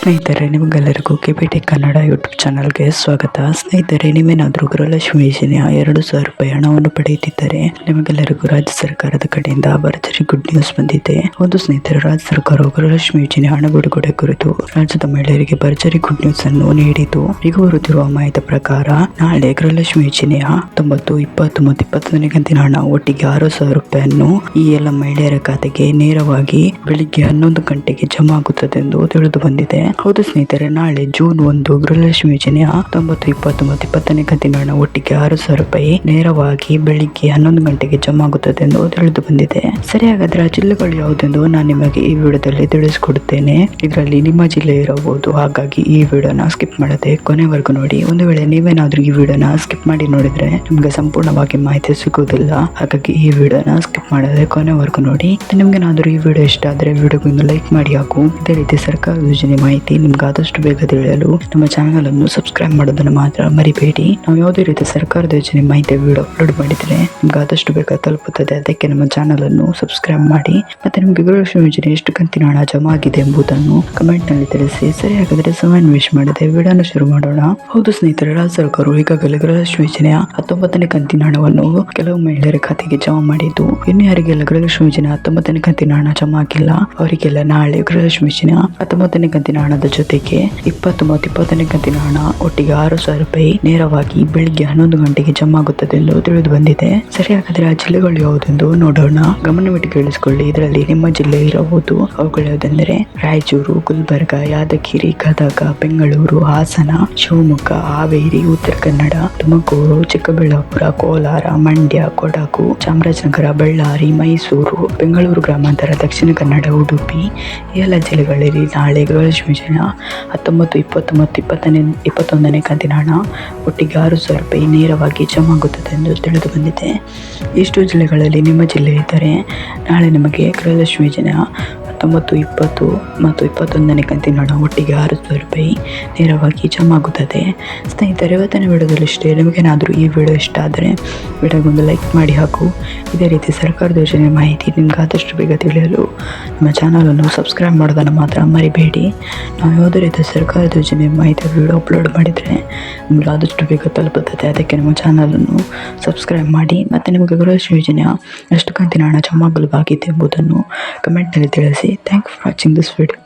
ಸ್ನೇಹಿತರೆ, ನಿಮಗೆಲ್ಲರಿಗೂ KPT Kannada YouTube ಚಾನಲ್ಗೆ ಸ್ವಾಗತ. ಸ್ನೇಹಿತರೆ, ನೀವೇನಾದರೂ ಗೃಹಲಕ್ಷ್ಮಿ ಯೋಜನೆಯ ಎರಡು ಸಾವಿರ ರೂಪಾಯಿ ಹಣವನ್ನು ಪಡೆಯುತ್ತಿದ್ದರೆ ನಿಮಗೆಲ್ಲರಿಗೂ ರಾಜ್ಯ ಸರ್ಕಾರದ ಕಡೆಯಿಂದ ಭರ್ಜರಿ ಗುಡ್ ನ್ಯೂಸ್ ಬಂದಿದೆ. ಒಂದು ಸ್ನೇಹಿತರೆ, ರಾಜ್ಯ ಸರ್ಕಾರವು ಗೃಹಲಕ್ಷ್ಮಿ ಯೋಜನೆ ಹಣ ಬಿಡುಗಡೆ ಕುರಿತು ರಾಜ್ಯದ ಮಹಿಳೆಯರಿಗೆ ಭರ್ಜರಿ ಗುಡ್ ನ್ಯೂಸ್ ಅನ್ನು ನೀಡಿತು. ಈಗ ಬರುತ್ತಿರುವ ಮಾಹಿತಿ ಪ್ರಕಾರ, ನಾಳೆ ಗೃಹಲಕ್ಷ್ಮಿ ಯೋಜನೆಯ ತೊಂಬತ್ತು ಇಪ್ಪತ್ತು ಮತ್ತು ಇಪ್ಪತ್ತೊಂದನೇ ಕಂತಿನ ಹಣ ಒಟ್ಟಿಗೆ ಆರು ಸಾವಿರ ರೂಪಾಯಿಯನ್ನು ಈ ಎಲ್ಲ ಮಹಿಳೆಯರ ಖಾತೆಗೆ ನೇರವಾಗಿ ಬೆಳಿಗ್ಗೆ ಹನ್ನೊಂದು ಗಂಟೆಗೆ ಜಮಾ ಆಗುತ್ತದೆ ಎಂದು ತಿಳಿದು ಬಂದಿದೆ. ಹೌದು ಸ್ನೇಹಿತರೆ, ನಾಳೆ ಜೂನ್ ಒಂದು ಗೃಹಲಕ್ಷ್ಮಿ ಯೋಜನೆಯ ಹತ್ತೊಂಬತ್ತು, ಇಪ್ಪತ್ತೊಂಬತ್ತು, ಇಪ್ಪತ್ತನೇ ಕಂತಿನ ಒಟ್ಟಿಗೆ ಆರು ಸಾವಿರ ರೂಪಾಯಿ ನೇರವಾಗಿ ಬೆಳಿಗ್ಗೆ ಹನ್ನೊಂದು ಗಂಟೆಗೆ ಜಮಾ ಆಗುತ್ತದೆ ಎಂದು ತಿಳಿದು ಬಂದಿದೆ. ಸರಿ ಹಾಗಾದ್ರೆ ಆ ಜಿಲ್ಲೆಗಳು ಯಾವುದೆಂದು ನಾನು ನಿಮಗೆ ಈ ವಿಡಿಯೋದಲ್ಲಿ ತಿಳಿಸಿಕೊಡುತ್ತೇನೆ ಇದರಲ್ಲಿ ನಿಮ್ಮ ಜಿಲ್ಲೆ ಇರಬಹುದು. ಹಾಗಾಗಿ ಈ ವಿಡಿಯೋನ ಸ್ಕಿಪ್ ಮಾಡದೆ ಕೊನೆವರೆಗೂ ನೋಡಿ. ಒಂದು ವೇಳೆ ನೀವೇನಾದ್ರೂ ಈ ವಿಡಿಯೋನ ಸ್ಕಿಪ್ ಮಾಡಿ ನೋಡಿದ್ರೆ ನಿಮಗೆ ಸಂಪೂರ್ಣವಾಗಿ ಮಾಹಿತಿ ಸಿಗುವುದಿಲ್ಲ. ಹಾಗಾಗಿ ಈ ವಿಡಿಯೋನ ಸ್ಕಿಪ್ ಮಾಡದೆ ಕೊನೆವರೆಗೂ ನೋಡಿ. ನಿಮ್ಗೇನಾದ್ರೂ ಈ ವಿಡಿಯೋ ಇಷ್ಟ ಆದರೆ ವಿಡಿಯೋಗೊಂದು ಲೈಕ್ ಮಾಡಿ ಹಾಕು ಇದೇ ರೀತಿ ಸರ್ಕಾರ ಯೋಜನೆ ಮಾಹಿತಿ ನಿಮ್ಗೆ ಆದಷ್ಟು ಬೇಗ ತಿಳಿಯಲು ನಮ್ಮ ಚಾನಲ್ ಅನ್ನು ಸಬ್ಸ್ಕ್ರೈಬ್ ಮಾಡೋದನ್ನು ಮಾತ್ರ ಮರಿಬೇಡಿ. ನಾವು ಯಾವುದೇ ರೀತಿ ಸರ್ಕಾರದ ಯೋಜನೆ ಮಾಹಿತಿ ವಿಡಿಯೋ ಅಪ್ಲೋಡ್ ಮಾಡಿದರೆ ನಿಮ್ಗೆ ಆದಷ್ಟು ಬೇಗ ತಲುಪುತ್ತದೆ. ಅದಕ್ಕೆ ನಮ್ಮ ಚಾನಲ್ ಅನ್ನು ಸಬ್ಸ್ಕ್ರೈಬ್ ಮಾಡಿ ಮತ್ತೆ ನಿಮಗೆ ಗೃಹಲಕ್ಷ್ಮಿ ಯೋಜನೆ ಎಷ್ಟು ಕಂತಿನ ಹಣ ಜಮಾ ಆಗಿದೆ ಎಂಬುದನ್ನು ಕಮೆಂಟ್ನಲ್ಲಿ ತಿಳಿಸಿ. ಸರಿ ಹಾಗಾದ್ರೆ ಸಮಯ ವೇಸ್ಟ್ ಮಾಡದೆ ವಿಡಿಯೋನ ಶುರು ಮಾಡೋಣ. ಹೌದು ಸ್ನೇಹಿತರೆ, ರಾಜ್ಯ ಸರ್ಕಾರವು ಈಗಾಗಲೇ ಗೃಹಲಕ್ಷ್ಮಿ ಯೋಜನೆಯ ಹತ್ತೊಂಬತ್ತನೇ ಕಂತಿನ ಹಣವನ್ನು ಕೆಲವು ಮಹಿಳೆಯರ ಖಾತೆಗೆ ಜಮಾ ಮಾಡಿದ್ದು, ಇನ್ನು ಯಾರಿಗೆಲ್ಲ ಗೃಹಲಕ್ಷ್ಮಿ ಯೋಜನೆ ಹತ್ತೊಂಬತ್ತನೇ ಕಂತಿನ ಹಣ ಜಮಾ ಆಗಿಲ್ಲ, ಅವರಿಗೆಲ್ಲ ನಾಳೆ ಗೃಹಲಕ್ಷ್ಮಿ ಯೋಜನೆ ಹತ್ತೊಂಬತ್ತನೇ ಕಂತಿನ ಹಣದ ಜೊತೆಗೆ ಇಪ್ಪತ್ತು ಮತ್ತು ಇಪ್ಪತ್ತನೇ ಕಂತಿನ ಹಣ ಒಟ್ಟಿಗೆ ಆರು ಸಾವಿರ ರೂಪಾಯಿ ನೇರವಾಗಿ ಬೆಳಿಗ್ಗೆ ಹನ್ನೊಂದು ಗಂಟೆಗೆ ಜಮಾ ಆಗುತ್ತದೆ ಎಂದು ತಿಳಿದು ಬಂದಿದೆ. ಸರಿ ಹಾಗಾದ್ರೆ ಆ ಜಿಲ್ಲೆಗಳು ಯಾವುದೆಂದು ನೋಡೋಣ. ಗಮನವಿಟ್ಟು ಕೇಳಿಸಿಕೊಳ್ಳಿ. ಇದರಲ್ಲಿ ನಿಮ್ಮ ಜಿಲ್ಲೆ ಇರಬಹುದು. ಅವುಗಳು ಯಾವುದೆಂದರೆ ರಾಯಚೂರು, ಗುಲ್ಬರ್ಗ, ಯಾದಗಿರಿ, ಗದಗ, ಬೆಂಗಳೂರು, ಹಾಸನ, ಶಿವಮೊಗ್ಗ, ಹಾವೇರಿ, ಉತ್ತರ ಕನ್ನಡ, ತುಮಕೂರು, ಚಿಕ್ಕಬಳ್ಳಾಪುರ, ಕೋಲಾರ, ಮಂಡ್ಯ, ಕೊಡಗು, ಚಾಮರಾಜನಗರ, ಬಳ್ಳಾರಿ, ಮೈಸೂರು, ಬೆಂಗಳೂರು ಗ್ರಾಮಾಂತರ, ದಕ್ಷಿಣ ಕನ್ನಡ, ಉಡುಪಿ ಎಲ್ಲ ಜಿಲ್ಲೆಗಳಲ್ಲಿ ನಾಳೆ ಗೃಹಲಕ್ಷ್ಮಿ ಜನ. ಹತ್ತೊಂಬತ್ತು, ಇಪ್ಪತ್ತೊಂಬತ್ತು, ಇಪ್ಪತ್ತನೇ, ಇಪ್ಪತ್ತೊಂದನೇ ಕಂತಿನ ಹಣ ಒಟ್ಟಿಗೆ ಆರು ಸಾವಿರ ರೂಪಾಯಿ ನೇರವಾಗಿ ಜಮಾ ಆಗುತ್ತದೆ ಎಂದು ತಿಳಿದು ಬಂದಿದೆ. ಇಷ್ಟು ಜಿಲ್ಲೆಗಳಲ್ಲಿ ನಿಮ್ಮ ಜಿಲ್ಲೆ ಇದ್ದರೆ ನಾಳೆ ನಿಮಗೆ ಗೃಹಲಕ್ಷ್ಮಿ ಯೋಜನೆ ಹತ್ತೊಂಬತ್ತು, ಇಪ್ಪತ್ತು ಮತ್ತು ಇಪ್ಪತ್ತೊಂದನೇ ಕಂತಿನ ಹಣ ಒಟ್ಟಿಗೆ ಆರು ಸಾವಿರ ರೂಪಾಯಿ ನೇರವಾಗಿ ಜಮಾ ಆಗುತ್ತದೆ. ಸ್ನೇಹಿತರೆ, ಇವತ್ತಿನ ವಿಡಿಯೋದಲ್ಲಿ ಇಷ್ಟೇ ನಿಮಗೇನಾದರೂ ಈ ವಿಡಿಯೋ ಇಷ್ಟ ಆದರೆ ವಿಡಿಯೋಗೊಂದು ಲೈಕ್ ಮಾಡಿ ಹಾಗೂ ಇದೇ ರೀತಿ ಸರ್ಕಾರದ ಯೋಜನೆ ಮಾಹಿತಿ ನಿಮ್ಗೆ ಆದಷ್ಟು ಬೇಗ ತಿಳಿಯಲು ನಮ್ಮ ಚಾನಲನ್ನು ಸಬ್ಸ್ಕ್ರೈಬ್ ಮಾಡೋದನ್ನು ಮಾತ್ರ ಮರಿಬೇಡಿ. ನಾವು ಯಾವುದೇ ರೀತಿ ಸರ್ಕಾರದ ಯೋಜನೆ ಮಾಹಿತಿ ವಿಡಿಯೋ ಅಪ್ಲೋಡ್ ಮಾಡಿದರೆ ನಿಮ್ಗೆ ಆದಷ್ಟು ಬೇಗ ತಲುಪುತ್ತದೆ. ಅದಕ್ಕೆ ನಮ್ಮ ಚಾನಲನ್ನು ಸಬ್ಸ್ಕ್ರೈಬ್ ಮಾಡಿ, ಮತ್ತು ನಿಮಗೆ ಗೃಹಲಕ್ಷ್ಮಿ ಯೋಜನೆಯ ಎಷ್ಟು ಕಂತಿನ ಹಣ ಜಮಾಗಲು ಬಾಕಿದೆ ಎಂಬುದನ್ನು ಕಮೆಂಟ್ನಲ್ಲಿ ತಿಳಿಸಿ. Thank for watching this video